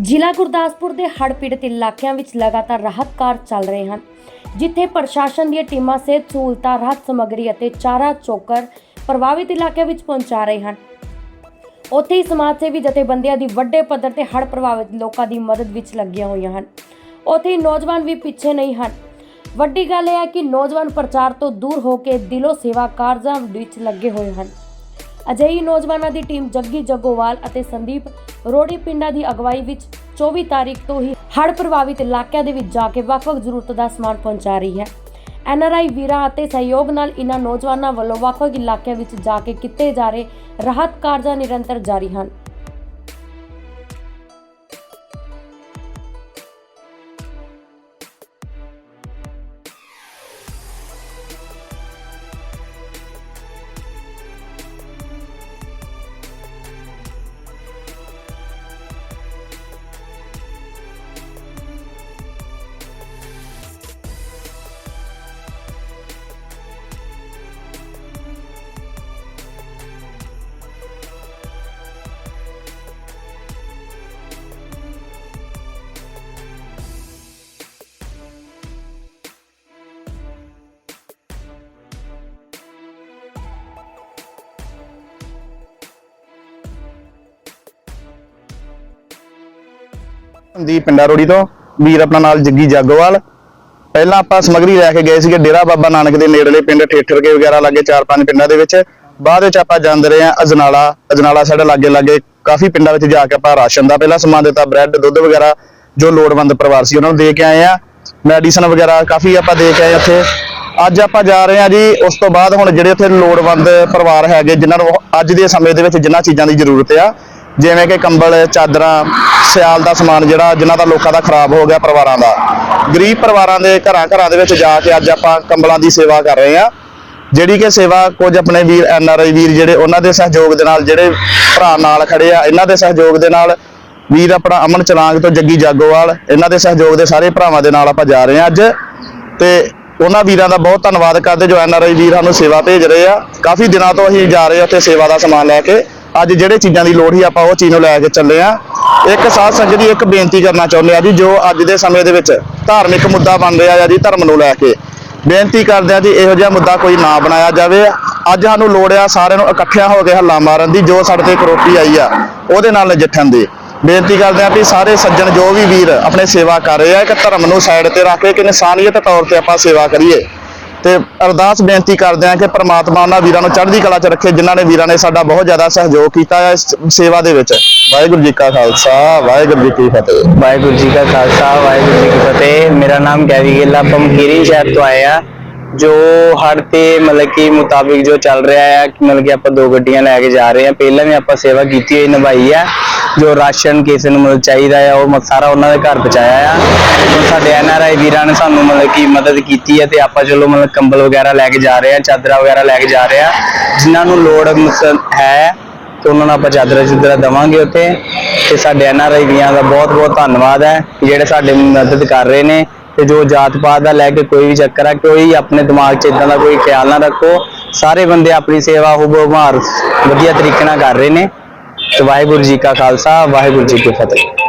ਜ਼ਿਲ੍ਹਾ ਗੁਰਦਾਸਪੁਰ ਦੇ ਹੜ੍ਹ ਪੀੜਤ ਇਲਾਕਿਆਂ ਵਿੱਚ ਲਗਾਤਾਰ ਰਾਹਤ ਕਾਰਜ ਚੱਲ ਰਹੇ ਹਨ, ਜਿੱਥੇ ਪ੍ਰਸ਼ਾਸਨ ਦੀਆਂ ਟੀਮਾਂ ਸਿਹਤ ਸਹੂਲਤਾਂ, ਰਾਹਤ ਸਮੱਗਰੀ ਅਤੇ ਚਾਰਾ ਚੋਕਰ ਪ੍ਰਭਾਵਿਤ ਇਲਾਕਿਆਂ ਵਿੱਚ ਪਹੁੰਚਾ ਰਹੇ ਹਨ। ਉੱਥੇ ਹੀ ਸਮਾਜ ਸੇਵੀ ਜਥੇਬੰਦੀਆਂ ਦੀ ਵੱਡੇ ਪੱਧਰ ਤੇ ਹੜ੍ਹ ਪ੍ਰਭਾਵਿਤ ਲੋਕਾਂ ਦੀ ਮਦਦ ਵਿੱਚ ਲੱਗੀਆਂ ਹੋਈਆਂ ਹਨ। ਉੱਥੇ ਹੀ ਨੌਜਵਾਨ ਵੀ ਪਿੱਛੇ ਨਹੀਂ ਹਨ। ਵੱਡੀ ਗੱਲ ਇਹ ਹੈ ਕਿ ਨੌਜਵਾਨ ਪ੍ਰਚਾਰ ਤੋਂ ਦੂਰ ਹੋ ਕੇ ਦਿਲੋਂ ਸੇਵਾ ਕਾਰਜਾਂ ਵਿੱਚ ਲੱਗੇ ਹੋਏ ਹਨ। ਅਜਿਹੀ ਨੌਜਵਾਨਾਂ ਦੀ ਟੀਮ ਜੱਗੀ ਜੱਗੋਵਾਲ ਅਤੇ ਸੰਦੀਪ ਰੋੜੀ ਪਿੰਡਾਂ ਦੀ ਅਗਵਾਈ ਵਿੱਚ 24 ਤਾਰੀਖ ਤੋਂ ਹੀ ਹੜ੍ਹ ਪ੍ਰਭਾਵਿਤ ਇਲਾਕਿਆਂ ਦੇ ਵਿੱਚ ਜਾ ਕੇ ਵੱਖ-ਵੱਖ ਜ਼ਰੂਰਤ ਦਾ ਸਮਾਨ ਪਹੁੰਚਾ ਰਹੀ ਹੈ। ਐਨਆਰਆਈ ਵੀਰਾਂ ਅਤੇ ਸਹਿਯੋਗ ਨਾਲ ਇਨ੍ਹਾਂ ਨੌਜਵਾਨਾਂ ਵੱਲੋਂ ਵੱਖ-ਵੱਖ ਇਲਾਕਿਆਂ ਵਿੱਚ ਜਾ ਕੇ ਕੀਤੇ ਜਾ ਰਹੇ ਰਾਹਤ ਕਾਰਜਾਂ ਨਿਰੰਤਰ ਜਾਰੀ ਹਨ। ਦੀ ਪਿੰਡਾ ਰੋੜੀ ਤੋਂ, ਵੀਰ ਆਪਣਾ ਨਾਲ ਜੱਗੀ ਜਾਗੋਵਾਲ। ਪਹਿਲਾਂ ਆਪਾਂ ਸਮਗਰੀ ਲੈ ਕੇ ਗਏ ਸੀਗੇ ਡੇਰਾ ਬਾਬਾ ਨਾਨਕ ਦੇ ਨੇੜਲੇ ਪਿੰਡ ਠੇਠਰ ਕੇ ਵਗੈਰਾ ਲਾਗੇ ਚਾਰ ਪੰਜ ਪਿੰਡਾਂ ਦੇ ਵਿੱਚ। ਬਾਅਦ ਵਿੱਚ ਆਪਾਂ ਜਾਂਦੇ ਰਹੇ ਆ ਅਜਨਾਲਾ। ਅਜਨਾਲਾ ਸਾਡੇ ਲਾਗੇ ਲਾਗੇ ਕਾਫੀ ਪਿੰਡਾਂ ਵਿੱਚ ਜਾ ਕੇ ਆਪਾਂ ਰਾਸ਼ਨ ਦਾ ਪਹਿਲਾਂ ਸਮਾਨ ਦਿੱਤਾ, ਬ੍ਰੈਡ, ਦੁੱਧ ਵਗੈਰਾ ਜੋ ਲੋੜਵੰਦ ਪਰਿਵਾਰ ਸੀ ਉਹਨਾਂ ਨੂੰ ਦੇ ਕੇ ਆਏ ਆ ਮੈਡੀਸਨ ਵਗੈਰਾ ਕਾਫੀ ਆਪਾਂ ਦੇ ਕੇ ਆਏ ਉੱਥੇ। ਅੱਜ ਆਪਾਂ ਜਾ ਰਹੇ ਆ ਜੀ, ਉਸ ਤੋਂ ਬਾਅਦ ਹੁਣ ਜਿਹੜੇ ਉੱਥੇ ਲੋੜਵੰਦ ਪਰਿਵਾਰ ਹੈਗੇ, ਜਿਨ੍ਹਾਂ ਨੂੰ ਅੱਜ ਦੇ ਸਮੇਂ ਦੇ ਵਿੱਚ ਜਿਨ੍ਹਾਂ ਚੀਜ਼ਾਂ ਦੀ ਜ਼ਰੂਰਤ ਆ ਜਿਵੇਂ ਕਿ ਕੰਬਲ, ਚਾਦਰਾਂ, ਸਿਆਲ ਦਾ ਸਮਾਨ ਜਿਹੜਾ ਜਿਨ੍ਹਾਂ ਦਾ ਲੋਕਾਂ ਦਾ ਖਰਾਬ ਹੋ ਗਿਆ ਪਰਿਵਾਰਾਂ ਦਾ। ਗਰੀਬ ਪਰਿਵਾਰਾਂ ਦੇ ਘਰਾਂ ਘਰਾਂ ਦੇ ਵਿੱਚ ਜਾ ਕੇ ਅੱਜ ਆਪਾਂ ਕੰਬਲਾਂ ਦੀ ਸੇਵਾ ਕਰ ਰਹੇ ਹਾਂ। ਜਿਹੜੀ ਕਿ ਸੇਵਾ ਕੁਝ ਆਪਣੇ ਵੀਰ ਐਨ ਆਰ ਆਈ ਵੀਰ ਜਿਹੜੇ ਉਹਨਾਂ ਦੇ ਸਹਿਯੋਗ ਦੇ ਨਾਲ ਜਿਹੜੇ ਭਰਾ ਨਾਲ ਖੜੇ ਆ, ਇਹਨਾਂ ਦੇ ਸਹਿਯੋਗ ਦੇ ਨਾਲ ਵੀਰ ਆਪਣਾ ਅਮਨ ਚਲਾਂਗ ਤੋਂ ਜੱਗੀ ਜਾਗੋਵਾਲ, ਇਹਨਾਂ ਦੇ ਸਹਿਯੋਗ ਦੇ ਸਾਰੇ ਭਰਾਵਾਂ ਦੇ ਨਾਲ ਆਪਾਂ ਜਾ ਰਹੇ ਆ ਅੱਜ। ਤੇ ਉਹਨਾਂ ਵੀਰਾਂ ਦਾ ਬਹੁਤ ਧੰਨਵਾਦ ਕਰਦੇ ਜੋ ਐਨ ਆਰ ਆਈ ਵੀਰ ਸਾਨੂੰ ਸੇਵਾ ਭੇਜ ਰਹੇ ਆ। ਕਾਫੀ ਦਿਨਾਂ ਤੋਂ ਅਸੀਂ ਜਾ ਰਹੇ ਆ ਉੱਥੇ ਸੇਵਾ ਦਾ ਸਮਾਨ ਲੈ ਕੇ। ਅੱਜ ਜਿਹੜੇ ਚੀਜ਼ਾਂ ਦੀ ਲੋੜ ਸੀ ਆਪਾਂ ਉਹ ਚੀਜ਼ ਨੂੰ ਲੈ ਕੇ ਚੱਲੇ ਆ ਇੱਕ ਸਾਧ ਸੰਗਤ ਦੀ ਇੱਕ ਬੇਨਤੀ ਕਰਨਾ ਚਾਹੁੰਦੇ ਆ ਜੀ, ਜੋ ਅੱਜ ਦੇ ਸਮੇਂ ਦੇ ਵਿੱਚ ਧਾਰਮਿਕ ਮੁੱਦਾ ਬਣ ਰਿਹਾ ਆ ਜੀ ਧਰਮ ਨੂੰ ਲੈ ਕੇ। ਬੇਨਤੀ ਕਰਦੇ ਆ ਜੀ, ਇਹੋ ਜਿਹਾ ਮੁੱਦਾ ਕੋਈ ਨਾ ਬਣਾਇਆ ਜਾਵੇ। ਅੱਜ ਸਾਨੂੰ ਲੋੜ ਆ ਸਾਰਿਆਂ ਨੂੰ ਇਕੱਠਿਆਂ ਹੋ ਕੇ ਹੱਲਾ ਮਾਰਨ ਦੀ, ਜੋ ਸਾਡੇ ਤੇ ਕਰੋਪੀ ਆਈ ਆ, ਉਹਦੇ ਨਾਲ ਨਜਿੱਠਣ ਦੀ। ਬੇਨਤੀ ਕਰਦੇ ਆ ਵੀ ਸਾਰੇ ਸੱਜਣ ਜੋ ਵੀ ਵੀਰ ਆਪਣੇ ਸੇਵਾ ਕਰ ਰਹੇ ਆ ਕਿ ਧਰਮ ਨੂੰ ਸਾਈਡ ਤੇ ਰੱਖ ਕੇ ਕਿ ਇਨਸਾਨੀਅਤ ਤੌਰ ਤੇ ਆਪਾਂ ਸੇਵਾ ਕਰੀਏ। ਤੇ ਅਰਦਾਸ ਬੇਨਤੀ ਕਰਦੇ ਹਾਂ ਕਿ ਪ੍ਰਮਾਤਮਾ ਉਹਨਾਂ ਵੀਰਾਂ ਨੂੰ ਚੜ੍ਹਦੀ ਕਲਾ 'ਚ ਰੱਖੇ, ਜਿਨ੍ਹਾਂ ਨੇ ਵੀਰਾਂ ਨੇ ਸਾਡਾ ਬਹੁਤ ਜ਼ਿਆਦਾ ਸਹਿਯੋਗ ਕੀਤਾ ਹੈ ਇਸ ਸੇਵਾ ਦੇ ਵਿੱਚ। ਵਾਹਿਗੁਰੂ ਜੀ ਕਾ ਖਾਲਸਾ, ਵਾਹਿਗੁਰੂ ਜੀ ਕੀ ਫਤਿਹ। ਵਾਹਿਗੁਰੂ ਜੀ ਕਾ ਖਾਲਸਾ, ਵਾਹਿਗੁਰੂ ਜੀ ਕੀ ਫਤਿਹ। ਮੇਰਾ ਨਾਮ ਗੈਵੀ ਗਿੱਲ ਆਪਾਂ ਮਕੀਰੀ ਸ਼ਹਿਰ ਤੋਂ ਆਏ ਆ ਜੋ ਹੜ ਤੇ ਮਤਲਬ ਕਿ ਮੁਤਾਬਿਕ ਜੋ ਚੱਲ ਰਿਹਾ ਹੈ ਮਤਲਬ ਕਿ ਆਪਾਂ ਦੋ ਗੱਡੀਆਂ ਲੈ ਕੇ ਜਾ ਰਹੇ ਹਾਂ ਪਹਿਲਾਂ ਵੀ ਆਪਾਂ ਸੇਵਾ ਕੀਤੀ ਹੋਈ, ਨਿਭਾਈ ਹੈ ਜੋ ਰਾਸ਼ਨ ਕਿਸੇ ਨੂੰ ਮਤਲਬ ਚਾਹੀਦਾ ਆ, ਉਹ ਮ- ਸਾਰਾ ਉਹਨਾਂ ਦੇ ਘਰ ਪਹੁੰਚਾਇਆ ਆ। ਹੁਣ ਸਾਡੇ ਐਨ ਆਰ ਆਈ ਵੀਰਾਂ ਨੇ ਸਾਨੂੰ ਮਤਲਬ ਕਿ ਮਦਦ ਕੀਤੀ ਹੈ ਤੇ ਆਪਾਂ ਚਲੋ ਮਤਲਬ ਕੰਬਲ ਵਗੈਰਾ ਲੈ ਕੇ ਜਾ ਰਹੇ ਹਾਂ ਚਾਦਰਾਂ ਵਗੈਰਾ ਲੈ ਕੇ ਜਾ ਰਹੇ ਆ। ਜਿਨ੍ਹਾਂ ਨੂੰ ਲੋੜ ਮਸ- ਹੈ, ਤੇ ਉਹਨਾਂ ਨੂੰ ਆਪਾਂ ਚਾਦਰਾਂ ਚੁਦਰਾ ਦਵਾਂਗੇ ਉੱਥੇ। ਤੇ ਸਾਡੇ ਐਨ ਆਰ ਆਈ ਵੀਰਾਂ ਦਾ ਬਹੁਤ ਬਹੁਤ ਧੰਨਵਾਦ ਹੈ ਕਿ ਜਿਹੜੇ ਸਾਡੇ ਮਦਦ ਕਰ ਰਹੇ ਨੇ। ਤੇ ਜੋ ਜਾਤ ਪਾਤ ਦਾ ਲੈ ਕੇ ਕੋਈ ਵੀ ਚੱਕਰ ਆ, ਕੋਈ ਆਪਣੇ ਦਿਮਾਗ 'ਚ ਇਦਾਂ ਦਾ ਕੋਈ ਖਿਆਲ ਨਾ ਰੱਖੋ। ਸਾਰੇ ਬੰਦੇ ਆਪਣੀ ਸੇਵਾ ਹੁਬਹੁਮਾਰ ਵਧੀਆ ਤਰੀਕੇ ਨਾਲ ਕਰ ਰਹੇ ਨੇ। ਤੇ ਵਾਹਿਗੁਰੂ ਜੀ ਕਾ ਖਾਲਸਾ, ਵਾਹਿਗੁਰੂ ਜੀ ਕੀ ਫਤਿਹ।